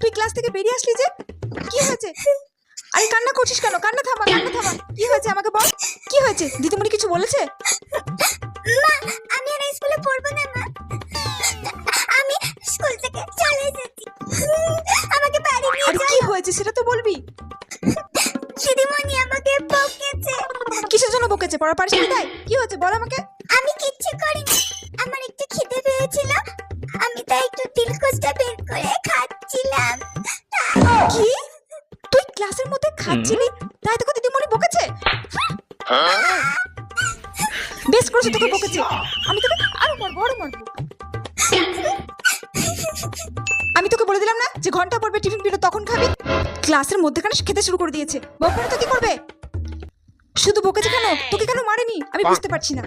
তুই ক্লাস থেকে বেরিয়ে আসলি যে? কি হয়েছে? আরে কান্না করছিস কেন? কান্না থামা কান্না থামা। কি হয়েছে আমাকে বল? কি হয়েছে? দিদিমণি কিছু বলেছে? মা আমি আর স্কুলে পড়ব না মা। আমি স্কুল থেকে চলে এসেছি। আমাকে বাড়ি নিয়ে আরে কি হয়েছে সেটা তো বলবি। দিদিমণি আমাকে বকেছে। কিসের জন্য বকেছে? পড়া পারিস না তাই? কি হয়েছে? বল আমাকে। আমি কিচ্ছু করিনি। আমার একটু খিদে পেয়েছিল। আমি তাই একটু দিলকুচটা বের করে খাচ্ছিলাম কি? তুই ক্লাসের মধ্যে খাচ্ছিলি? তাই তোকে দিদিমণি বকেছে? বেশ করেছে তোকে বকেছে। আমি তোকে আরও মারবো আরও মারবো। আমি তোকে বলে দিলাম না যে ঘণ্টা পড়বে টিফিন পিরিয়ড তখন খাবি। ক্লাসের মধ্যেখানে খেতে শুরু করে দিয়েছে। বকবে তো কি করবে? শুধু বকেছে কেন? তোকে কেন মারেনি? আমি বুঝতে পারছি না।